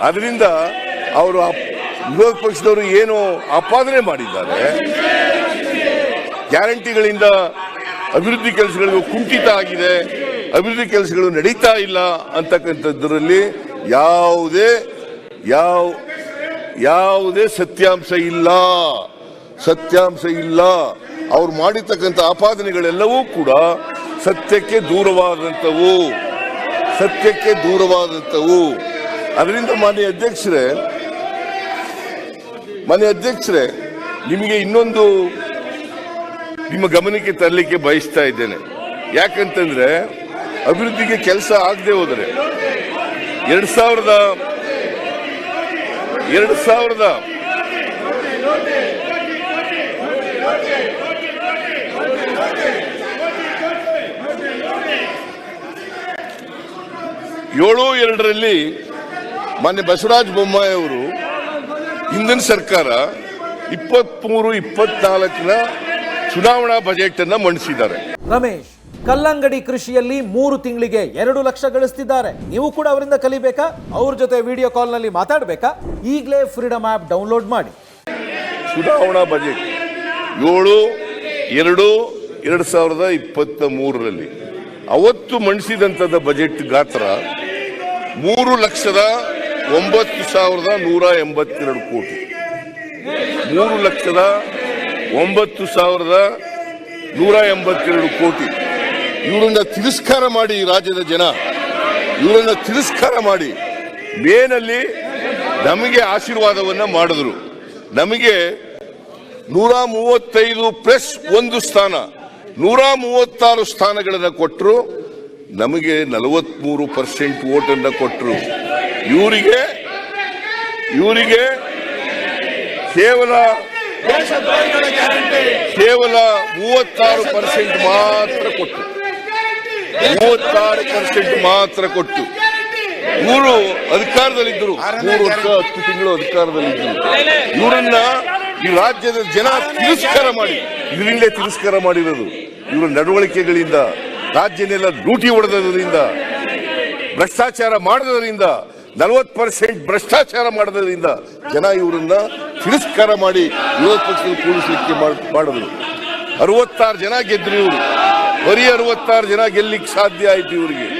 ಅದರಿಂದ ಅವರು ವಿರೋಧ ಪಕ್ಷದವರು ಏನು ಆಪಾದನೆ ಮಾಡಿದ್ದಾರೆ. ಗ್ಯಾರಂಟಿಗಳಿಂದ ಅಭಿವೃದ್ಧಿ ಕೆಲಸಗಳು ಕುಂಠಿತ ಆಗಿದೆ. ಅಭಿವೃದ್ಧಿ ಕೆಲಸಗಳು ನಡೀತಾ ಇಲ್ಲ ಅಂತಕ್ಕಂಥದ್ದರಲ್ಲಿ ಯಾವುದೇ, ಯಾವ, ಯಾವುದೇ ಸತ್ಯಾಂಶ ಇಲ್ಲ. ಸತ್ಯಾಂಶ ಇಲ್ಲ. ಅವ್ರು ಮಾಡಿರ್ತಕ್ಕಂಥ ಆಪಾದನೆಗಳೆಲ್ಲವೂ ಕೂಡ ಸತ್ಯಕ್ಕೆ ದೂರವಾದಂಥವು. ಸತ್ಯಕ್ಕೆ ದೂರವಾದಂಥವು. ಅದರಿಂದ ಮಾನ್ಯ ಅಧ್ಯಕ್ಷರೇ ಮಾನ್ಯ ಅಧ್ಯಕ್ಷರೇ, ನಿಮಗೆ ಇನ್ನೊಂದು ನಿಮ್ಮ ಗಮನಕ್ಕೆ ತರಲಿಕ್ಕೆ ಬಯಸ್ತಾ ಇದ್ದೇನೆ. ಯಾಕಂತಂದ್ರೆ ಅಭಿವೃದ್ಧಿಗೆ ಕೆಲಸ ಆಗದೆ ಹೋದರೆ, ಎರಡ್ ಸಾವಿರದ ಎರಡ್ ಸಾವಿರದ ಏಳು, ಎರಡರಲ್ಲಿ ಮಾನ್ಯ ಬಸವರಾಜ ಬೊಮ್ಮಾಯಿ ಅವರು ಹಿಂದಿನ ಸರ್ಕಾರ ಇಪ್ಪತ್ಮೂರು ಇಪ್ಪತ್ನಾಲ್ಕರ ಚುನಾವಣಾ ಬಜೆಟ್ ಅನ್ನ ಮಂಡಿಸಿದ್ದಾರೆ. ರಮೇಶ್ ಕಲ್ಲಂಗಡಿ ಕೃಷಿಯಲ್ಲಿ ಮೂರು ತಿಂಗಳಿಗೆ ಎರಡು ಲಕ್ಷ ಗಳಿಸ್ತಿದ್ದಾರೆ. ನೀವು ಕೂಡ ಅವರಿಂದ ಕಲಿಬೇಕಾ? ಅವ್ರ ಜೊತೆ ವಿಡಿಯೋ ಕಾಲ್ನಲ್ಲಿ ಮಾತಾಡಬೇಕಾ? ಈಗಲೇ ಫ್ರೀಡಮ್ ಆ್ಯಪ್ ಡೌನ್ಲೋಡ್ ಮಾಡಿ. ಚುನಾವಣಾ ಬಜೆಟ್ ಏಳು ಎರಡು ಎರಡು ಸಾವಿರದ ಇಪ್ಪತ್ತ ಮೂರರಲ್ಲಿ ಅವತ್ತು ಮಂಡಿಸಿದಂಥದ್ದು ಬಜೆಟ್ ಗಾತ್ರ ಮೂರು ಲಕ್ಷದ ಒಂಬತ್ತು ಸಾವಿರದ ನೂರ ಎಂಬತ್ತೆರಡು ಕೋಟಿ. ಮೂರು ಲಕ್ಷದ ಒಂಬತ್ತು ಸಾವಿರದ ನೂರ ಎಂಬತ್ತೆರಡು ಕೋಟಿ. ಇವರನ್ನ ತಿರಸ್ಕಾರ ಮಾಡಿ ರಾಜ್ಯದ ಜನ. ಇವರನ್ನ ತಿರಸ್ಕಾರ ಮಾಡಿ ಮೇನಲ್ಲಿ ನಮಗೆ ಆಶೀರ್ವಾದವನ್ನ ಮಾಡಿದ್ರು. ನಮಗೆ ನೂರ ಮೂವತ್ತೈದು ಪ್ಲಸ್ ಒಂದು ಸ್ಥಾನ, ನೂರ ಮೂವತ್ತಾರು ಸ್ಥಾನಗಳನ್ನು ಕೊಟ್ಟರು ನಮಗೆ ನಲವತ್ಮೂರು ಪರ್ಸೆಂಟ್ ಓಟನ್ನು ಕೊಟ್ಟರು ಇವರಿಗೆ ಇವರಿಗೆ ಕೇವಲ ಕೇವಲ ಮೂವತ್ತಾರು ಪರ್ಸೆಂಟ್ ಮಾತ್ರ ಕೊಟ್ಟು ಮೂವತ್ತಾರು ಪರ್ಸೆಂಟ್ ಮಾತ್ರ ಕೊಟ್ಟು ಇವರು ಅಧಿಕಾರದಲ್ಲಿದ್ದರು. ಮೂರು ವರ್ಷ, ಹತ್ತು ತಿಂಗಳು ಅಧಿಕಾರದಲ್ಲಿದ್ದರು. ಇವರನ್ನ ಈ ರಾಜ್ಯದ ಜನ ತಿರಸ್ಕಾರ ಮಾಡಿ ಇದರಿಂದಲೇ ತಿರಸ್ಕಾರ ಮಾಡಿರೋದು. ಇವರ ನಡವಳಿಕೆಗಳಿಂದ ರಾಜ್ಯನೆಲ್ಲ ಲೂಟಿ ಹೊಡೆದ್ರಿಂದ ಭ್ರಷ್ಟಾಚಾರ ಮಾಡಿದ್ರಿಂದ ನಲವತ್ತು ಪರ್ಸೆಂಟ್ ಭ್ರಷ್ಟಾಚಾರ ಮಾಡಿದ್ರಿಂದ ಜನ ಇವರನ್ನ ತಿರಸ್ಕಾರ ಮಾಡಿ ವಿರೋಧ ಪಕ್ಷದ ಕೂಡಿಸಲಿಕ್ಕೆ ಮಾಡ್- ಮಾಡಿದ್ರು. ಅರವತ್ತಾರು ಜನ ಗೆದ್ರು ಇವರು. ಬರೀ ಅರವತ್ತಾರು ಜನ ಗೆಲ್ಲಿಕ್ಕೆ ಸಾಧ್ಯ ಆಯ್ತು ಇವರಿಗೆ.